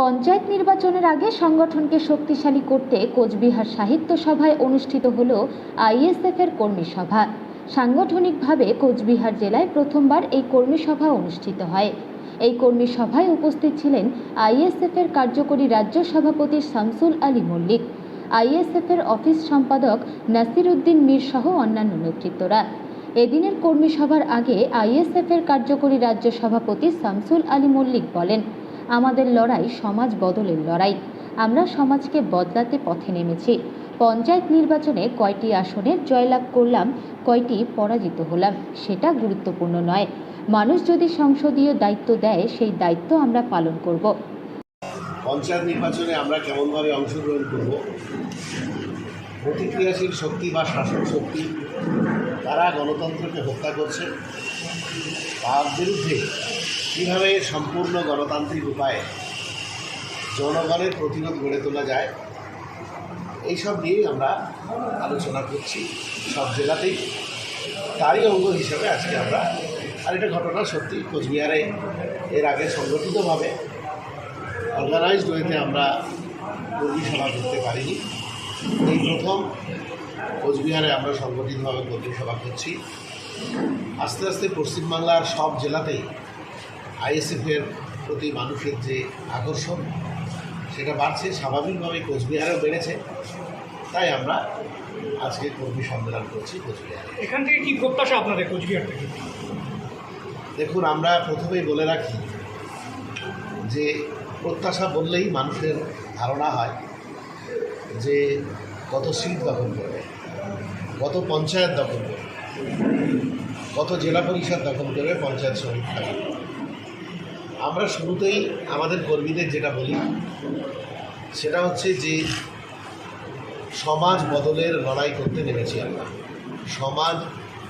পঞ্চায়েত নির্বাচনের আগে সংগঠনকে শক্তিশালী করতে কোচবিহার সাহিত্য সভায় অনুষ্ঠিত হল আইএসএফের কর্মী সভা। সাংগঠনিকভাবে কোচবিহার জেলায় প্রথমবার এই কর্মী সভা অনুষ্ঠিত হয়। এই কর্মী সভায় উপস্থিত ছিলেন আইএসএফের কার্যকরী রাজ্য সভাপতি শামসুল আলী মল্লিক আইএসএফের অফিস সম্পাদক নাসির উদ্দিন মীর সহ অন্যান্য নেতৃত্বরা। এদিনের কর্মী সভার আগে আইএসএফের কার্যকরী রাজ্য সভাপতি শামসুল আলী মল্লিক বলেন আমাদের লড়াই সমাজ বদলের লড়াই। আমরা সমাজকে বদলাতে পথে নেমেছি। পঞ্চায়েত নির্বাচনে কয়টি আসনে জয়লাভ করলাম, কয়টি পরাজিত হলাম, সেটা গুরুত্বপূর্ণ নয়। মানুষ যদি সংসদীয় দায়িত্ব দেয়, সেই দায়িত্ব আমরা পালন করব। পঞ্চায়েত নির্বাচনে আমরা কেমনভাবে অংশগ্রহণ করব? প্রতিক্রিয়াশীল শক্তি বা শাসক শক্তি তারা গণতন্ত্রকে হত্যা করছে। তার বিরুদ্ধে কীভাবে সম্পূর্ণ গণতান্ত্রিক উপায়ে জনগণের প্রতিরোধ গড়ে তোলা যায়, এইসব নিয়েই আমরা আলোচনা করছি সব জেলাতেই। তারই অঙ্গ হিসাবে আজকে আমরা আর এটা ঘটনা সত্যি কোচবিহারে এর আগে সংগঠিতভাবে অর্গানাইজড ওয়েতে আমরা কর্মী সভা করতে পারিনি। এই প্রথম কোচবিহারে আমরা সংগঠিতভাবে কর্মী সভা করছি। আস্তে আস্তে পশ্চিমবাংলার সব জেলাতেই আইএসএফের প্রতি মানুষের যে আকর্ষণ সেটা বাড়ছে স্বাভাবিকভাবে কোচবিহারেও বেড়েছে। তাই আমরা আজকে কর্মী সম্মেলন করছি কোচবিহারে। এখান থেকে কি প্রত্যাশা আপনাদের কোচবিহার থেকে? দেখুন আমরা প্রথমেই বলে রাখি যে প্রত্যাশা বললেই মানুষের ধারণা হয়। যে কত সিট দখল করবে কত পঞ্চায়েত দখল করবে কত জেলা পরিষদ দখল করবে পঞ্চায়েত সমিতি দখল। আমরা শুরুতেই আমাদের কর্মীদের যেটা বলি, সেটা হচ্ছে যে সমাজ বদলের লড়াই করতে নেমেছি আমরা সমাজ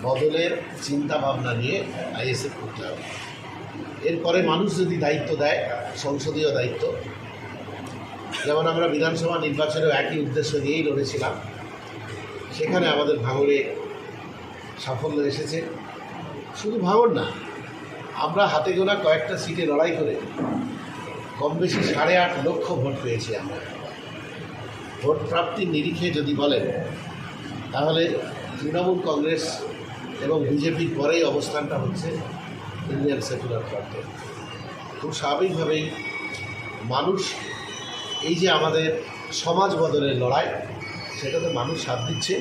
বদলের চিন্তা ভাবনা নিয়ে আইএসএফ করতে হবে এরপরে মানুষ যদি দায়িত্ব দেয়, সংসদীয় দায়িত্ব যেমন আমরা বিধানসভা নির্বাচনেও একই উদ্দেশ্য নিয়েই লড়েছিলাম, সেখানে আমাদের ভাঙড়ে সাফল্য এসেছে। শুধু ভাঙড় না, আমরা হাতে গোনা কয়েকটা সিটে লড়াই করে কম বেশি সাড়ে আট লক্ষ ভোট পেয়েছি আমরা। ভোট প্রাপ্তির নিরিখে যদি বলেন, তাহলে তৃণমূল কংগ্রেস এবং বিজেপির পরেই অবস্থানটা হচ্ছে ইন্ডিয়ান সেকুলার ফ্রন্টের খুব স্বাভাবিকভাবেই মানুষ এই যে আমাদের সমাজ বদলের লড়াই সেটাতে মানুষ সাথ দিচ্ছে।